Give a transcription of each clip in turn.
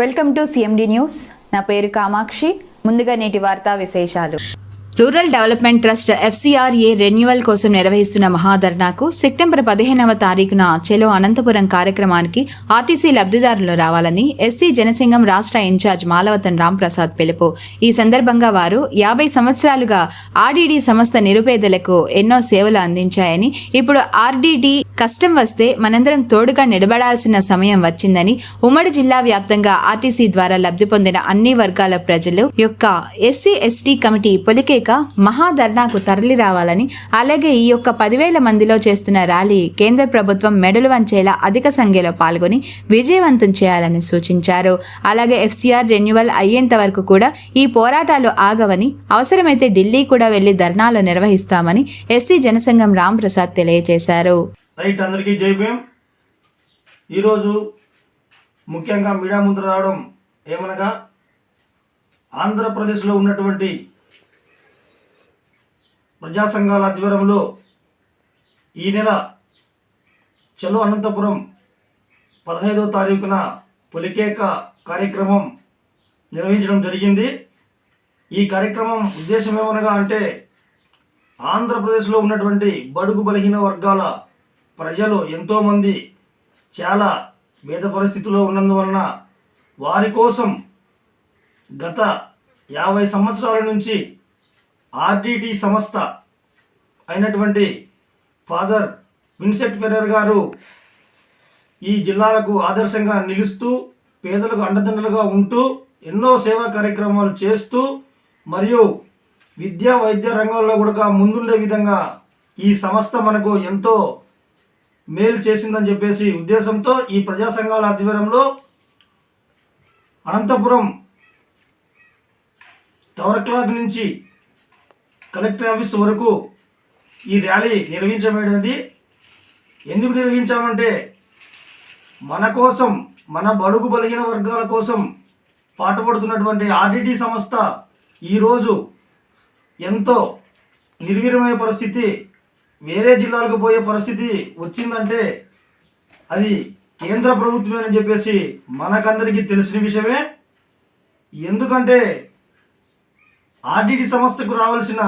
Welcome to CMD news నా పేరు కామాక్షి. ముందుగా నేటి వార్తా విశేషాలు. Rural development trust FCRA renewal కోసం నిర్వహిస్తున్న మహాధర్నాకు సెప్టెంబర్ పదిహేనవ తారీఖున చెలో అనంతపురం కార్యక్రమానికి ఆర్టీసీ లబ్ధిదారులు రావాలని ఎస్సీ జనసింగం రాష్ట్ర ఇన్ఛార్జ్ మాలవతన్ రాంప్రసాద్ పిలుపు. ఈ సందర్భంగా వారు యాభై సంవత్సరాలుగా ఆర్డీడీ సంస్థ నిరుపేదలకు ఎన్నో సేవలు అందించాయని ఇప్పుడు ఆర్డీడీ కష్టం వస్తే మనందరం తోడుగా నిలబడాల్సిన సమయం వచ్చిందని ఉమ్మడి జిల్లా వ్యాప్తంగా ఆర్టీసీ ద్వారా లబ్ధి పొందిన అన్ని వర్గాల ప్రజలు యొక్క ఎస్సీ ఎస్టీ కమిటీ పొలికేక మహాధర్నాకు తరలి రావాలని అలాగే ఈ యొక్క పదివేల మందిలో చేస్తున్న ర్యాలీ కేంద్ర ప్రభుత్వం మెడలు వంచేలా అధిక సంఖ్యలో పాల్గొని విజయవంతం చేయాలని సూచించారు. అలాగే ఎఫ్సీఆర్ రెన్యువల్ అయ్యేంత వరకు కూడా ఈ పోరాటాలు ఆగవని అవసరమైతే ఢిల్లీ కూడా వెళ్ళి ధర్నాలు నిర్వహిస్తామని ఎస్సీ జనసంఘం రాంప్రసాద్ తెలియజేశారు. రైట్ అందరికీ జై భీమ్. ఈరోజు ముఖ్యంగా మీడియా ముందు రావడం ఏమనగా ఆంధ్రప్రదేశ్లో ఉన్నటువంటి ప్రజా సంఘాల ఆధ్వర్యంలో ఈ నెల చలో అనంతపురం పదహైదవ తారీఖున పులికేక కార్యక్రమం నిర్వహించడం జరిగింది. ఈ కార్యక్రమం ఉద్దేశం ఏమనగా అంటే ఆంధ్రప్రదేశ్లో ఉన్నటువంటి బడుగు బలహీన వర్గాల ప్రజలు ఎంతోమంది చాలా భేద పరిస్థితిలో ఉన్నందువలన వారి కోసం గత యాభై సంవత్సరాల నుంచి ఆర్డిటి సంస్థ అయినటువంటి ఫాదర్ విన్సెట్ ఫెరర్ గారు ఈ జిల్లాలకు ఆదర్శంగా నిలుస్తూ పేదలకు అండదండలుగా ఉంటూ ఎన్నో సేవా కార్యక్రమాలు చేస్తూ మరియు విద్యా వైద్య రంగంలో కూడా ముందుండే విధంగా ఈ సంస్థ మనకు ఎంతో మేలు చేసిందని చెప్పేసి ఉద్దేశంతో ఈ ప్రజా సంఘాల ఆధ్వర్యంలో అనంతపురం టవర్ క్లాక్ నుంచి కలెక్టర్ ఆఫీస్ వరకు ఈ ర్యాలీ నిర్వహించబడినది ఎందుకు నిర్వహించామంటే మన కోసం మన బడుగు బలహీన వర్గాల కోసం పాటుపడుతున్నటువంటి ఆర్డిటి సంస్థ ఈరోజు ఎంతో నిర్వీర్యమయ్యే పరిస్థితి వేరే జిల్లాలకు పోయే పరిస్థితి వచ్చిందంటే అది కేంద్ర ప్రభుత్వమే అని చెప్పేసి మనకందరికీ తెలిసిన విషయమే. ఎందుకంటే ఆర్డిటి సంస్థకు రావాల్సిన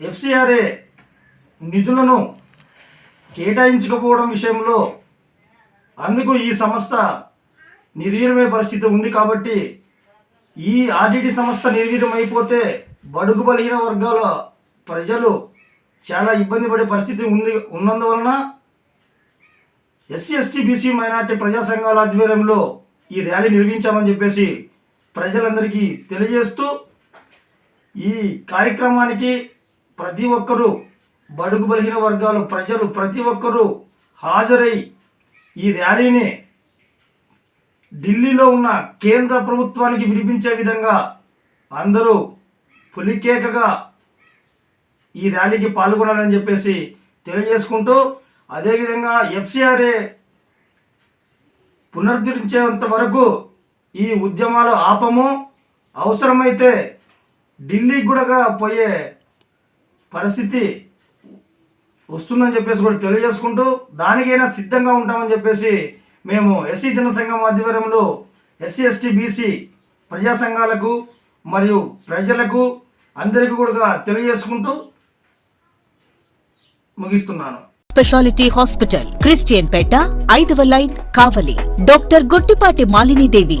ఎఫ్సిఆర్ఏ నిధులను కేటాయించకపోవడం విషయంలో అందుకు ఈ సంస్థ నిర్వీర్యమయ్యే పరిస్థితి ఉంది కాబట్టి ఈ ఆర్డిటి సంస్థ నిర్వీర్యమైపోతే అయిపోతే బడుగు బలహీన వర్గాల ప్రజలు చాలా ఇబ్బంది పడే పరిస్థితి ఉంది. ఉన్నందువలన ఎస్సీ ఎస్టీ బీసీ మైనార్టీ ప్రజా సంఘాల ఆధ్వర్యంలో ఈ ర్యాలీ నిర్వహించామని చెప్పేసి ప్రజలందరికీ తెలియజేస్తూ ఈ కార్యక్రమానికి ప్రతి ఒక్కరూ బడుగు బలహీన వర్గాలు ప్రజలు ప్రతి ఒక్కరూ హాజరై ఈ ర్యాలీని ఢిల్లీలో ఉన్న కేంద్ర ప్రభుత్వానికి వినిపించే విధంగా అందరూ పులికేకగా ఈ ర్యాలీకి పాల్గొనాలని చెప్పేసి తెలియజేసుకుంటూ అదేవిధంగా ఎఫ్సిఆర్ఏ పునరుద్ధరించేంత వరకు ఈ ఉద్యమాలు ఆపము. అవసరమైతే ఢిల్లీకి కూడా పోయే పరిస్థితి వస్తుందని చెప్పేసి కూడా తెలియజేసుకుంటూ దానికైనా సిద్ధంగా ఉంటామని చెప్పేసి మేము ఎస్సీ జనసంఘం ఆధ్వర్యంలో ఎస్సీ ఎస్టీ బీసీ ప్రజా సంఘాలకు మరియు ప్రజలకు అందరికీ కూడా తెలియజేసుకుంటూ ముగిస్తున్నాను. స్పెషాలిటీ హాస్పిటల్ క్రిస్టియన్ పేట ఐదవ line Kavali. Doctor Guttipati Malinidevi